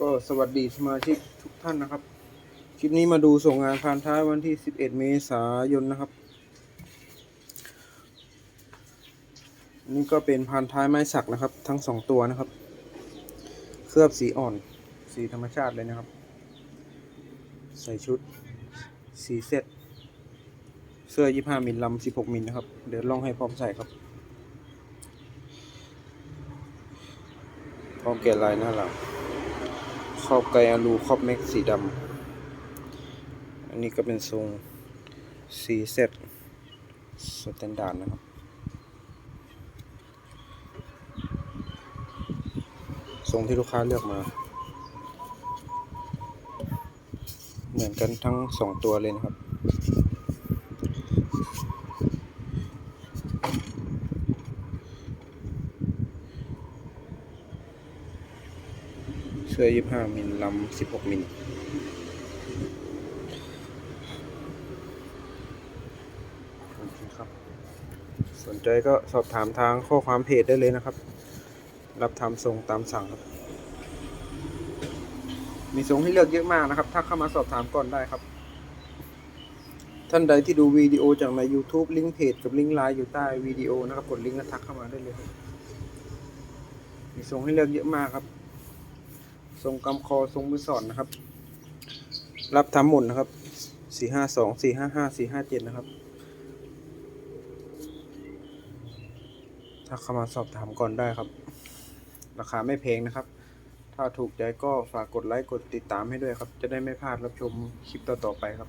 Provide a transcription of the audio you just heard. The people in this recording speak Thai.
ก็สวัสดีสมาชิกทุกท่านนะครับ คลิปนี้มาดูส่งงานพานท้ายวันที่ 11 เมษายนนะครับ นี่ก็เป็นพานท้ายไม้สักนะครับ ทั้งสองตัวนะครับ เคลือบสีอ่อน สีธรรมชาติเลยนะครับ ใส่ชุด สีเซตเสื้อ 25 มิลลำ16 มิลนะครับ เดี๋ยวลองให้พร้อมใส่ครับ พร้อมแกะลายหน้าหลัง ครอบไกอาลูครอบแม็กสีดำ อันนี้ก็เป็นทรงสีเซ็ตสแตนดาร์ดนะครับ ทรงที่ลูกค้าเลือกมา เหมือนกันทั้งสองตัวเลยนะครับ สื้อ 25 มิลลำ16 มิลโอเคครับสนใจก็สอบถามทางข้อความเพจได้เลยนะครับ รับทำทรงตามสั่งครับ มีทรงให้เลือกเยอะมากนะครับถ้าเข้ามาสอบถามก่อนได้ครับ ท่านใดที่ดูวิดีโอจากใน YouTube ลิงก์เพจกับลิงก์ไลน์อยู่ใต้วิดีโอนะครับ กดลิงก์แล้วทักเข้ามาได้เลยครับมีทรงให้เลือกเยอะมากครับ ทรงกำคอทรงมือสอนนะครับ รับทำหมดนะครับสี่ห้าสองสี่ห้าห้าสี่ห้าเจ็ดนะครับ ถ้าเข้ามาสอบถามก่อนได้ครับ ราคาไม่แพงนะครับ ถ้าถูกใจก็ฝากกดไลค์กดติดตามให้ด้วยครับ จะได้ไม่พลาดรับชมคลิปต่อๆไปครับ